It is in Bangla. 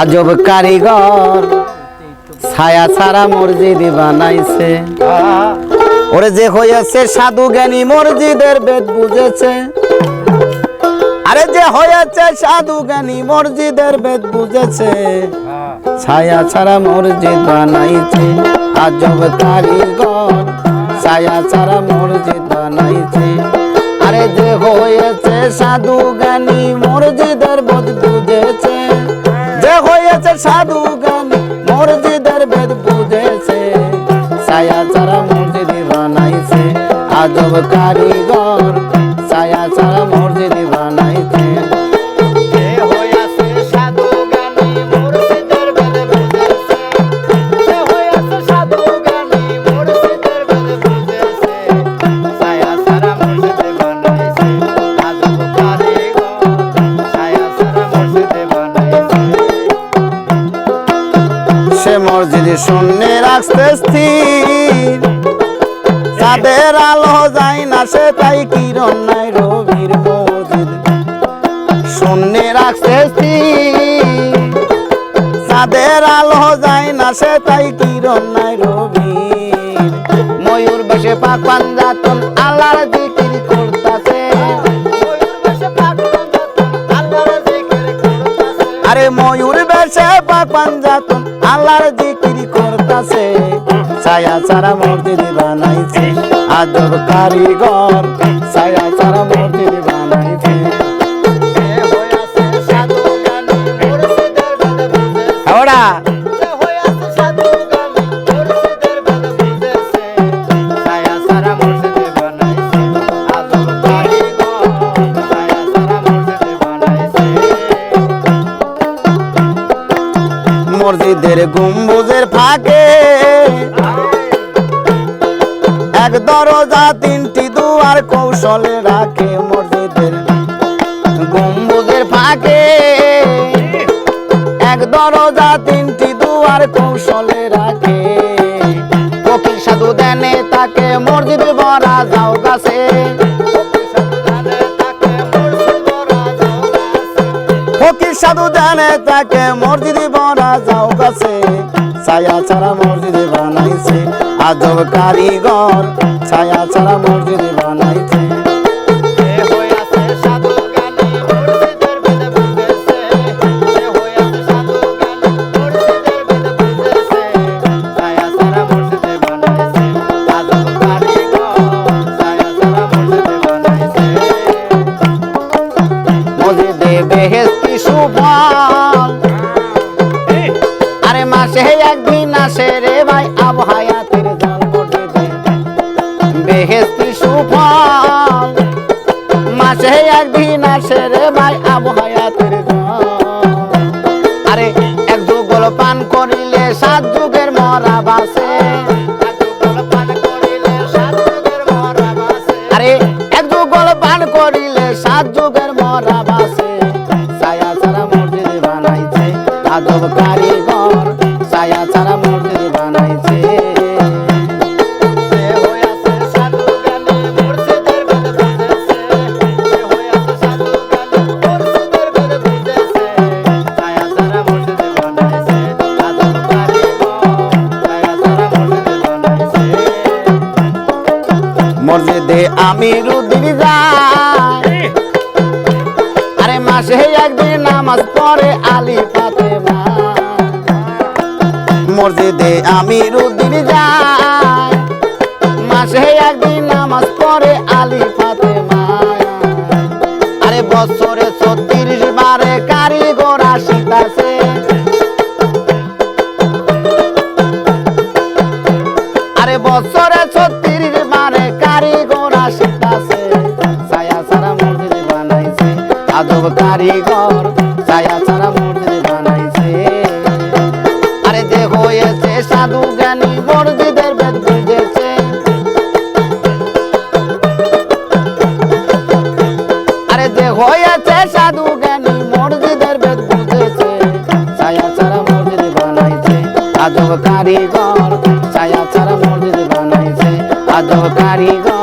আজব কারিগর, ছায়া ছাড়া মসজিদ বানাইছে। ওরে যে হয়েছে সাধু জ্ঞানী, মসজিদের বেদ বুঝেছে। আরে যে হয়েছে সাধু জ্ঞানী, মসজিদের বেদ বুঝেছে। ছায়া ছাড়া মসজিদ বানাইছে, আজব কারিগর, ছায়া ছাড়া মসজিদ বানাইছে। আরে যে হয়েছে সাধু জ্ঞানী মসজিদের সাধু গান মসজিদের বেদ বুঝেছে। ছায়া ছাড়া মসজিদ বানাইছে আজব কারিগর ছায়া ছাড়া রাখতে স্থির। চাঁদের আলো যায় না সে তাই কিরণ নাই রবির চাঁদের আলো না সে তাই কিরণ নাই রবির। ময়ূর পাঞ্জাতন আল্লাহর জিকির করতাছে। আরে ময়ূর বেশে আল্লাহর করতাছে ছায়া ছাড়া মূর্তি বানাইছে আদব কারিগর ছায়া ছাড়া মূর্তি বানাইছে ওরা মসজিদের গম্বুজের ফাঁকে। এক দরজা, তিনটি দুয়ার কৌশলে রাখে মসজিদের গম্বুজের ফাঁকে। এক দরজা, তিনটি দুয়ার কৌশলে রাখে। ফকির সাধু দেনে তাকে মসজিদ দেনে তাকে মসজিদ ভরা যাও গাছে ছায়া ছাড়া মসজিদ বানাইছে আজব কারিগর। ছায়া ছাড়া মসজিদ বানাইছে। বেহেস্তি সুফল। মাসে একদিন আসে রে ভাই আবহায়াতের জল আরে, এক যুগল পান করিলে সাত যুগের মরা বাসে। আরে, এক যুগল পান করিলে সাত যুগের মরা বাসে। ছায়া ছাড়া মসজিদ বানাইছে আদব আমি রুদির যাই। আরে মাসে একদিন নামাজ পড়ে আলী ফাতেমা মসজিদে আমি রুদির যাই। মাসে একদিন নামাজ পড়ে আলী ফাতেমা আরে বছরে ছত্রিশ বারে কারিগর আসিতাছে। আরে বছরে ছত্রিশ কারিগর ছায়া ছাড়া মসজিদ বানাইছে। আরে যে হয়েছে সাধু জ্ঞানী, মসজিদের বেদ বুঝেছে। আরে যে হয়েছে সাধু জ্ঞানী, মসজিদের বেদ বুঝেছে। ছায়া ছাড়া মসজিদ বানাইছে। আজব কারিগর ছায়া ছাড়া মসজিদ বানাইছে। আজব কারিগর